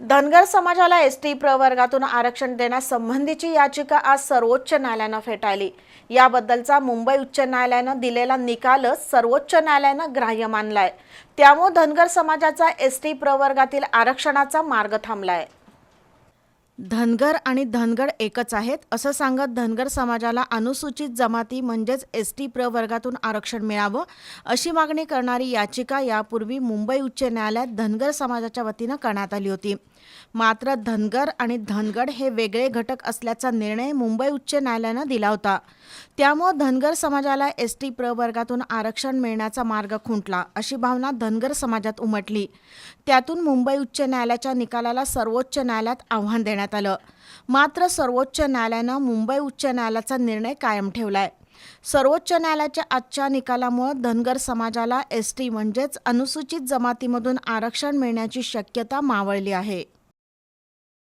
धनगर समाजाला S T प्रवर्गातून आरक्षण देण्यासंबंधीची याचिका आज सर्वोच्च न्यायालयानं फेटाळली. याबद्दलचा मुंबई उच्च न्यायालयानं दिलेला निकालच सर्वोच्च न्यायालयानं ग्राह्य मानलाय. त्यामुळे धनगर समाजाचा एस टी प्रवर्गातील आरक्षणाचा मार्ग थांबलाय. धनगर आणि धनगड एकच आहेत. असं सांगत धनगर समाजाला अनुसूचित जमाती म्हणजेच एस टी प्रवर्गातून आरक्षण मिळावं अशी मागणी करणारी याचिका यापूर्वी मुंबई उच्च न्यायालयात धनगर समाजाच्या वतीनं करण्यात आली होती. मात्र धनगर आणि धनगड हे वेगळे घटक असल्याचा निर्णय मुंबई उच्च न्यायालयानं दिला होता. त्यामुळं धनगर समाजाला एस टी प्रवर्गातून आरक्षण मिळण्याचा मार्ग खुंटला अशी भावना धनगर समाजात उमटली. त्यातून मुंबई उच्च न्यायालयाच्या निकालाला सर्वोच्च न्यायालयात आव्हान देण्यात आलं. मात्र सर्वोच्च न्यायालयानं मुंबई उच्च न्यायालयाचा निर्णय कायम ठेवलाय. सर्वोच्च न्यायालयाच्या आजच्या निकालामुळं धनगर समाजाला एस टी म्हणजेच अनुसूचित जमातीमधून आरक्षण मिळण्याची शक्यता मावळली आहे.